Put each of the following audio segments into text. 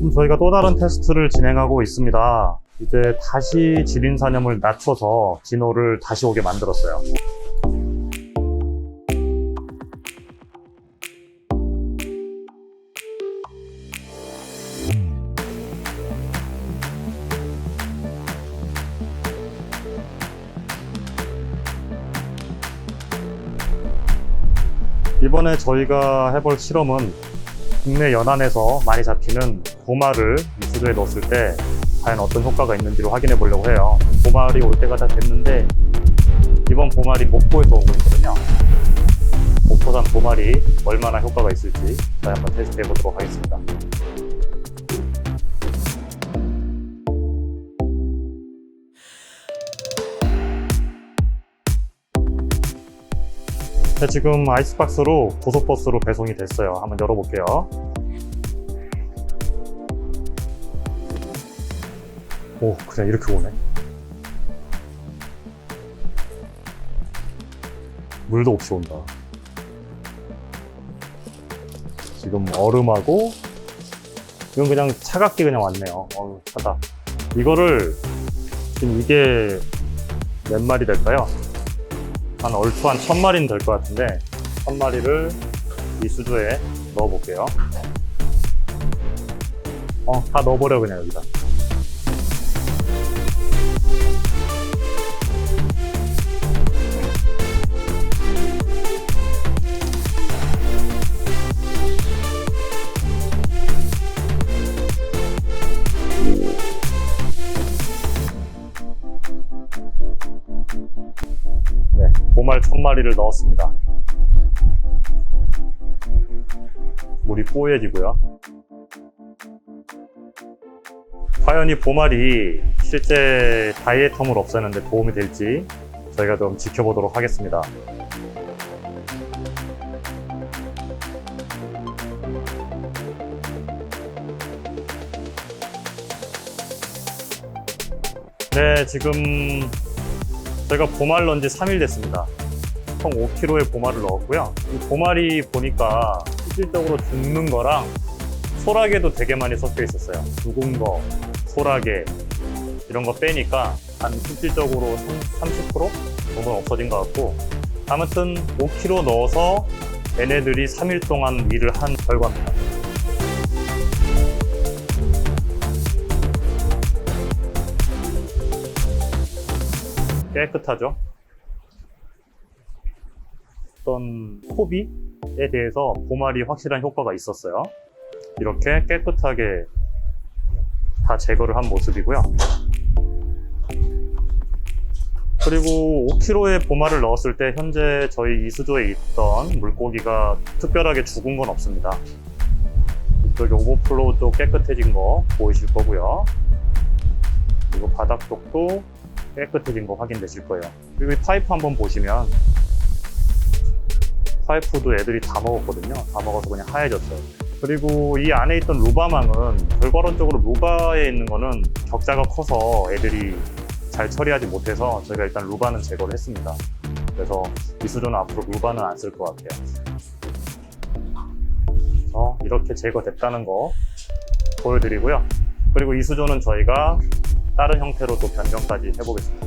지금 저희가 또 다른 테스트를 진행하고 있습니다. 이제 다시 지린산염을 낮춰서 진호를 다시 오게 만들었어요. 이번에 저희가 해볼 실험은 국내 연안에서 많이 잡히는 보마를 미수조에 넣었을 때 과연 어떤 효과가 있는지를 확인해 보려고 해요. 보말이 올 때가 다 됐는데 이번 보말이 목포에서 오고 있거든요. 목포산 보말이 얼마나 효과가 있을지 저희 한번 테스트해 보도록 하겠습니다. 네, 지금 아이스박스로 고속버스로 배송이 됐어요. 한번 열어볼게요. 오, 그냥 이렇게 오네. 물도 없이 온다. 지금 얼음하고, 이건 그냥 차갑게 그냥 왔네요. 어우, 차다. 이거를, 지금 이게 몇 마리 될까요? 한 얼추 한 천 마리는 될 것 같은데, 천 마리를 이 수조에 넣어 볼게요. 어, 다 넣어버려, 그냥 여기다. 네, 보말 천 마리를 넣었습니다. 물이 뽀얘지고요. 과연 이 보말이 실제 다이에텀을 없애는데 도움이 될지 저희가 좀 지켜보도록 하겠습니다. 네, 지금 저희가 보말 넣은 지 3일 됐습니다. 총 5kg의 보말을 넣었고요. 이 보말이 보니까 실질적으로 죽는 거랑 소라게도 되게 많이 섞여 있었어요. 죽은 거, 소라게 이런 거 빼니까 한 실질적으로 30% 정도는 없어진 것 같고 아무튼 5kg 넣어서 얘네들이 3일 동안 일을 한 결과입니다. 깨끗하죠? 어떤 코비에 대해서 보말이 확실한 효과가 있었어요. 이렇게 깨끗하게 다 제거를 한 모습이고요. 그리고 5kg의 보말을 넣었을 때 현재 저희 이수조에 있던 물고기가 특별하게 죽은 건 없습니다. 이쪽 오버플로우 쪽 깨끗해진 거 보이실 거고요. 그리고 바닥 쪽도 깨끗해진 거 확인되실 거예요. 그리고 이 파이프 한번 보시면 파이프도 애들이 다 먹었거든요. 다 먹어서 그냥 하얘졌어요. 그리고 이 안에 있던 루바망은 결과론적으로 루바에 있는 거는 격자가 커서 애들이 잘 처리하지 못해서 저희가 일단 루바는 제거를 했습니다. 그래서 이 수조는 앞으로 루바는 안 쓸 것 같아요. 그래서 이렇게 제거됐다는 거 보여드리고요. 그리고 이 수조는 저희가 다른 형태로 또 변경까지 해보겠습니다.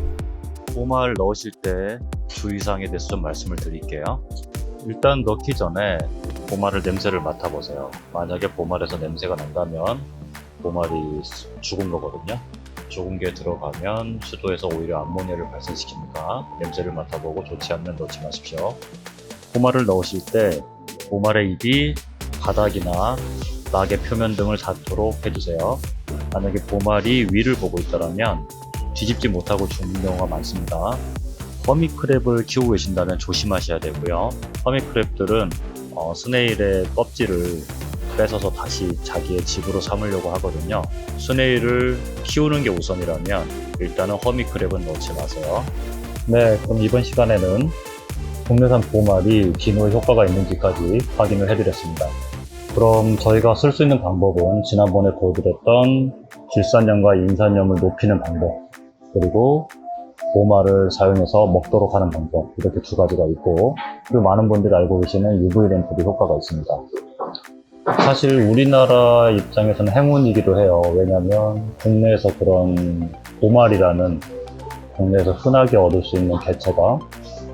보말 넣으실 때 주의사항에 대해서 좀 말씀을 드릴게요. 일단 넣기 전에 보말을 냄새를 맡아보세요. 만약에 보말에서 냄새가 난다면 보말이 죽은 거거든요. 죽은 게 들어가면 수도에서 오히려 암모니아를 발생시킵니다. 냄새를 맡아보고 좋지 않으면 넣지 마십시오. 보말을 넣으실 때 보말의 입이 바닥이나 낙의 표면 등을 닿도록 해주세요. 만약에 보말이 위를 보고 있다면 뒤집지 못하고 죽는 경우가 많습니다. 허미크랩을 키우고 계신다면 조심하셔야 되고요. 허미크랩들은 어, 스네일의 껍질을 뺏어서 다시 자기의 집으로 삼으려고 하거든요. 스네일을 키우는 게 우선이라면 일단은 허미크랩은 넣지 마세요. 네, 그럼 이번 시간에는 국내산 보말이 진호에 효과가 있는지까지 확인을 해드렸습니다. 그럼 저희가 쓸 수 있는 방법은 지난번에 보여드렸던 질산염과 인산염을 높이는 방법, 그리고 보말을 사용해서 먹도록 하는 방법, 이렇게 두 가지가 있고, 그리고 많은 분들이 알고 계시는 UV 램프도 효과가 있습니다. 사실 우리나라 입장에서는 행운이기도 해요. 왜냐하면 국내에서 그런 보말이라는 국내에서 흔하게 얻을 수 있는 개체가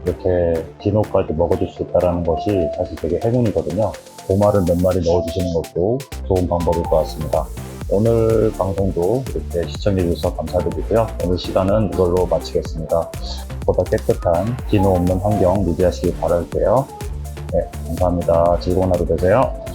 이렇게 디노까지 먹어줄 수 있다는 것이 사실 되게 행운이거든요. 보말을 몇 마리 넣어주시는 것도 좋은 방법일 것 같습니다. 오늘 방송도 이렇게 시청해주셔서 감사드리고요. 오늘 시간은 이걸로 마치겠습니다. 보다 깨끗한 디노 없는 환경 유지하시기 바랄게요. 네, 감사합니다. 즐거운 하루 되세요.